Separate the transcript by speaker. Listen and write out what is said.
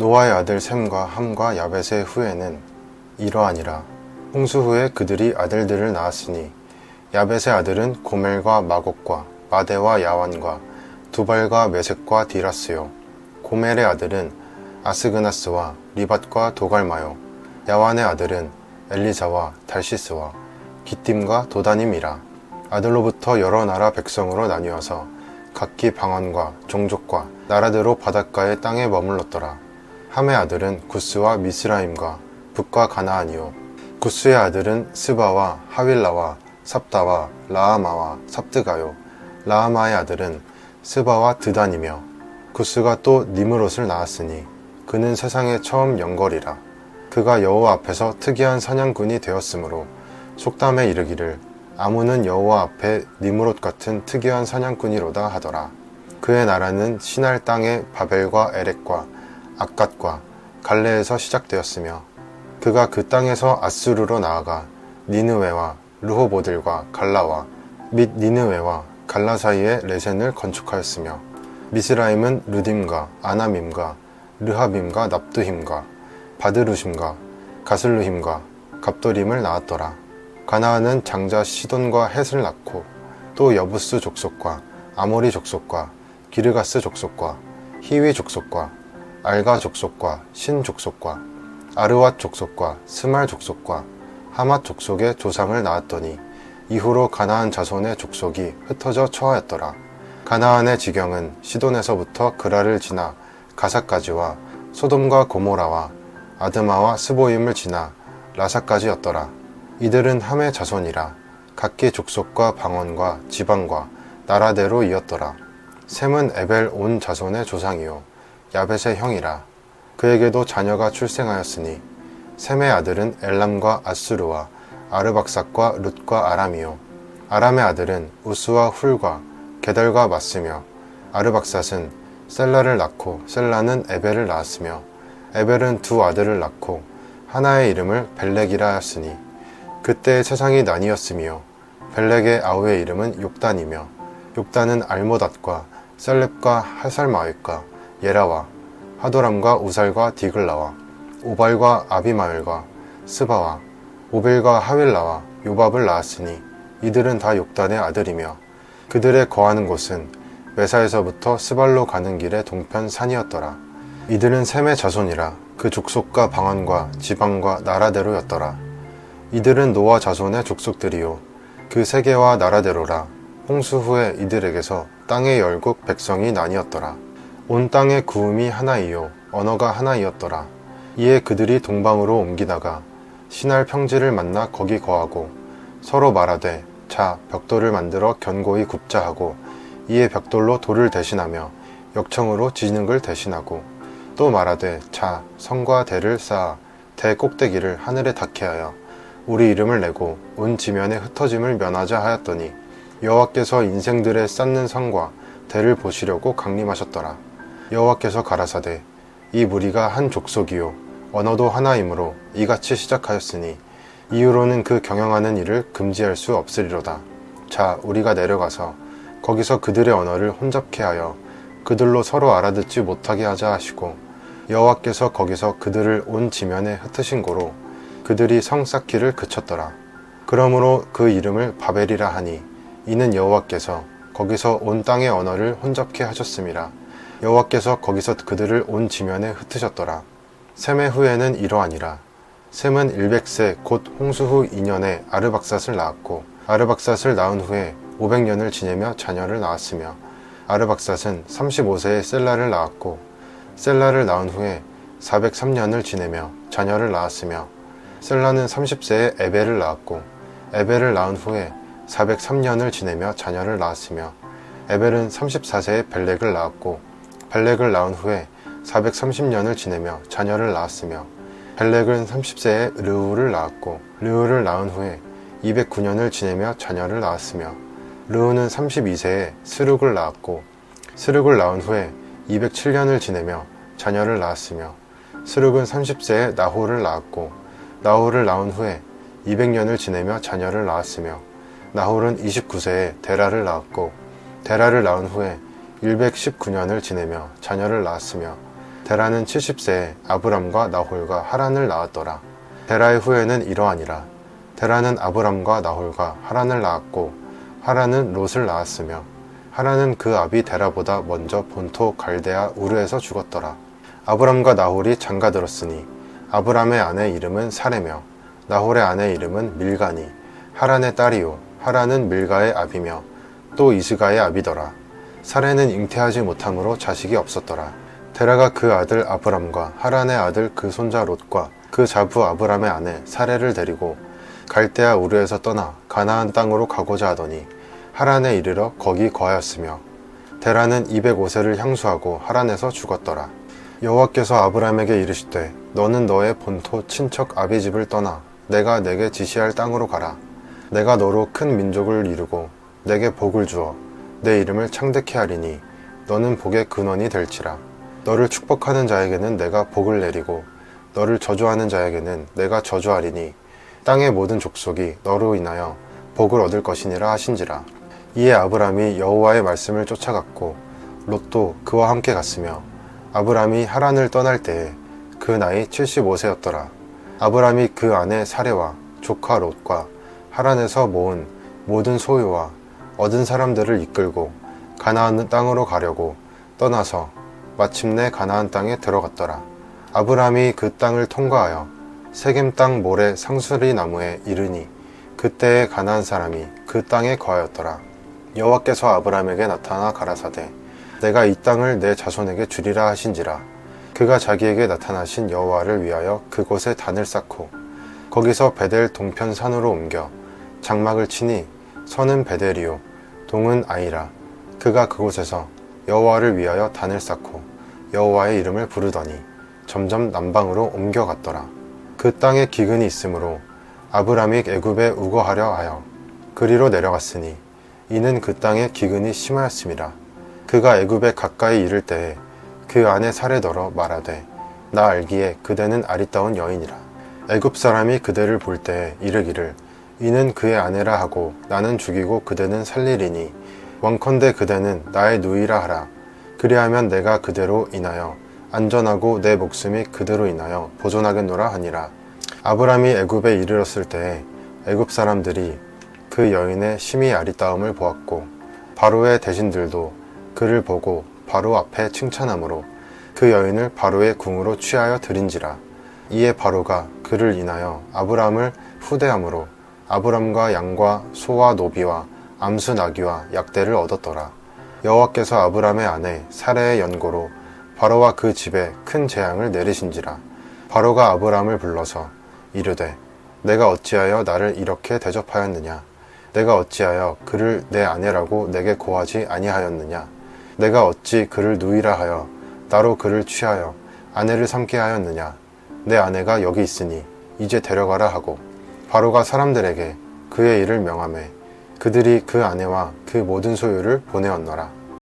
Speaker 1: 노아의 아들 셈과 함과 야벳의 후에는 이러하니라. 홍수 후에 그들이 아들들을 낳았으니 야벳의 아들은 고멜과 마곡과 마대와 야완과 두발과 메색과 디라스요. 고멜의 아들은 아스그나스와 리밧과 도갈마요. 야완의 아들은 엘리사와 달시스와 기띔과 도다님이라. 아들로부터 여러 나라 백성으로 나뉘어서 각기 방언과 종족과 나라대로 바닷가의 땅에 머물렀더라. 함의 아들은 구스와 미스라임과 북과 가나안이요. 구스의 아들은 스바와 하윌라와 삽다와 라아마와 삽드가요. 라아마의 아들은 스바와 드단이며 구스가 또 니므롯을 낳았으니 그는 세상에 처음 영걸이라. 그가 여호와 앞에서 특이한 사냥꾼이 되었으므로 속담에 이르기를 아무는 여호와 앞에 니므롯 같은 특이한 사냥꾼이로다 하더라. 그의 나라는 신할 땅의 바벨과 에렉과 아갓과 갈레에서 시작되었으며 그가 그 땅에서 아수르로 나아가 니느웨와 르호보들과 갈라와 및 니느웨와 갈라 사이에 레센을 건축하였으며 미스라임은 르딤과 아나밈과 르하빔과 납두힘과 바드루심과 가슬루힘과 갑도림을 낳았더라. 가나안은 장자 시돈과 헷을 낳고 또 여부스 족속과 아모리 족속과 기르가스 족속과 히위 족속과 알가 족속과 신 족속과 아르왓 족속과 스말 족속과 하맛 족속의 조상을 낳았더니 이후로 가나안 자손의 족속이 흩어져 처하였더라. 가나안의 지경은 시돈에서부터 그라를 지나 가사까지와 소돔과 고모라와 아드마와 스보임을 지나 라사까지였더라. 이들은 함의 자손이라 각기 족속과 방언과 지방과 나라대로 이었더라. 셈은 에벨 온 자손의 조상이요 야벳의 형이라. 그에게도 자녀가 출생하였으니 셈의 아들은 엘람과 아수르와 아르박삭과 룻과 아람이요 아람의 아들은 우스와 훌과 게달과 맞으며 아르박삿은 셀라를 낳고 셀라는 에벨을 낳았으며 에벨은 두 아들을 낳고 하나의 이름을 벨렉이라 하였으니 그때 세상이 나뉘었으며 벨렉의 아우의 이름은 욕단이며 욕단은 알모닷과 셀렙과 하살마윗과 예라와 하도람과 우살과 디글라와 오발과 아비마엘과 스바와 오벨과 하윌라와 요밥을 낳았으니 이들은 다 욕단의 아들이며 그들의 거하는 곳은 메사에서부터 스발로 가는 길의 동편 산이었더라. 이들은 셈의 자손이라 그 족속과 방언과 지방과 나라대로였더라. 이들은 노아 자손의 족속들이요 그 세계와 나라대로라 홍수 후에 이들에게서 땅의 열국 백성이 나뉘었더라. 온 땅의 구음이 하나이요 언어가 하나이었더라. 이에 그들이 동방으로 옮기다가 신할 평지를 만나 거기 거하고 서로 말하되 자 벽돌을 만들어 견고히 굽자 하고 이에 벽돌로 돌을 대신하며 역청으로 진흙을 대신하고 또 말하되 자 성과 대를 쌓아 대 꼭대기를 하늘에 닿게 하여 우리 이름을 내고 온 지면에 흩어짐을 면하자 하였더니 여호와께서 인생들의 쌓는 성과 대를 보시려고 강림하셨더라 여호와께서 가라사대 이 무리가 한 족속이요 언어도 하나이므로 이같이 시작하였으니 이후로는 그 경영하는 일을 금지할 수 없으리로다. 자, 우리가 내려가서 거기서 그들의 언어를 혼잡케 하여 그들로 서로 알아듣지 못하게 하자 하시고 여호와께서 거기서 그들을 온 지면에 흩으신 고로 그들이 성 쌓기를 그쳤더라. 그러므로 그 이름을 바벨이라 하니 이는 여호와께서 거기서 온 땅의 언어를 혼잡케 하셨음이라. 여호와께서 거기서 그들을 온 지면에 흩으셨더라. 셈의 후에는 이러하니라. 셈은 100세 곧 홍수 후 2년에 아르박삿을 낳았고 아르박삿을 낳은 후에 500년을 지내며 자녀를 낳았으며 아르박삿은 35세에 셀라를 낳았고 셀라를 낳은 후에 403년을 지내며 자녀를 낳았으며 셀라는 30세에 에벨을 낳았고 에벨을 낳은 후에 403년을 지내며 자녀를 낳았으며 에벨은 34세에 벨렉을 낳았고 벨렉을 낳은 후에 430년을 지내며 자녀를 낳았으며 벨렉은 30세에 르우를 낳았고 르우를 낳은 후에 209년을 지내며 자녀를 낳았으며 르우는 32세에 스룩을 낳았고 스룩을 낳은 후에 207년을 지내며 자녀를 낳았으며 스룩은 30세에 나호를 낳았고 나호를 낳은 후에 200년을 지내며 자녀를 낳았으며 나홀은 29세에 데라를 낳았고 데라를 낳은 후에 119년을 지내며 자녀를 낳았으며 데라는 70세에 아브람과 나홀과 하란을 낳았더라. 데라의 후예는 이러하니라. 데라는 아브람과 나홀과 하란을 낳았고 하란은 롯을 낳았으며 하란은 그 아비 데라보다 먼저 본토 갈대아 우르에서 죽었더라. 아브람과 나홀이 장가들었으니 아브람의 아내 이름은 사레며 나홀의 아내 이름은 밀가니 하란의 딸이요 하란은 밀가의 아비며 또 이스가의 아비더라. 사레는 잉태하지 못함으로 자식이 없었더라. 데라가 그 아들 아브람과 하란의 아들 그 손자 롯과 그 자부 아브람의 아내 사레를 데리고 갈대아 우르에서 떠나 가나안 땅으로 가고자 하더니 하란에 이르러 거기 거하였으며 데라는 205세를 향수하고 하란에서 죽었더라. 여호와께서 아브람에게 이르시되 너는 너의 본토 친척 아비 집을 떠나 내가 내게 지시할 땅으로 가라. 내가 너로 큰 민족을 이루고 내게 복을 주어 내 이름을 창대케 하리니 너는 복의 근원이 될지라. 너를 축복하는 자에게는 내가 복을 내리고 너를 저주하는 자에게는 내가 저주하리니 땅의 모든 족속이 너로 인하여 복을 얻을 것이니라 하신지라. 이에 아브람이 여호와의 말씀을 쫓아갔고 롯도 그와 함께 갔으며 아브람이 하란을 떠날 때에 그 나이 75세였더라. 아브람이 그 아내 사레와 조카 롯과 하란에서 모은 모든 소유와 얻은 사람들을 이끌고 가나안 땅으로 가려고 떠나서 마침내 가나안 땅에 들어갔더라. 아브람이 그 땅을 통과하여 세겜 땅 모래 상수리 나무에 이르니 그때에 가나안 사람이 그 땅에 거하였더라. 여호와께서 아브람에게 나타나 가라사대 내가 이 땅을 내 자손에게 주리라 하신지라 그가 자기에게 나타나신 여호와를 위하여 그곳에 단을 쌓고 거기서 베델 동편 산으로 옮겨 장막을 치니 서는 베델이요 동은 아이라. 그가 그곳에서 여호와를 위하여 단을 쌓고 여호와의 이름을 부르더니 점점 남방으로 옮겨갔더라. 그 땅에 기근이 있으므로 아브람이 애굽에 우거하려 하여 그리로 내려갔으니 이는 그 땅에 기근이 심하였음이라. 그가 애굽에 가까이 이를 때에 그 안에 살에더러 말하되 나 알기에 그대는 아리따운 여인이라. 애굽 사람이 그대를 볼 때에 이르기를 이는 그의 아내라 하고 나는 죽이고 그대는 살리리니 원컨대 그대는 나의 누이라 하라. 그리하면 내가 그대로 인하여 안전하고 내 목숨이 그대로 인하여 보존하겠노라 하니라. 아브람이 애굽에 이르렀을 때에 애굽 사람들이 그 여인의 심히 아리따움을 보았고 바로의 대신들도 그를 보고 바로 앞에 칭찬하므로 그 여인을 바로의 궁으로 취하여 드린지라. 이에 바로가 그를 인하여 아브람을 후대함으로 아브람과 양과 소와 노비와 암수 나귀와 약대를 얻었더라. 여호와께서 아브람의 아내 사레의 연고로 바로와 그 집에 큰 재앙을 내리신지라. 바로가 아브람을 불러서 이르되 내가 어찌하여 나를 이렇게 대접하였느냐? 내가 어찌하여 그를 내 아내라고 내게 고하지 아니하였느냐? 내가 어찌 그를 누이라 하여 나로 그를 취하여 아내를 삼게 하였느냐? 내 아내가 여기 있으니 이제 데려가라 하고 바로가 사람들에게 그의 일을 명함해 그들이 그 아내와 그 모든 소유를 보내었노라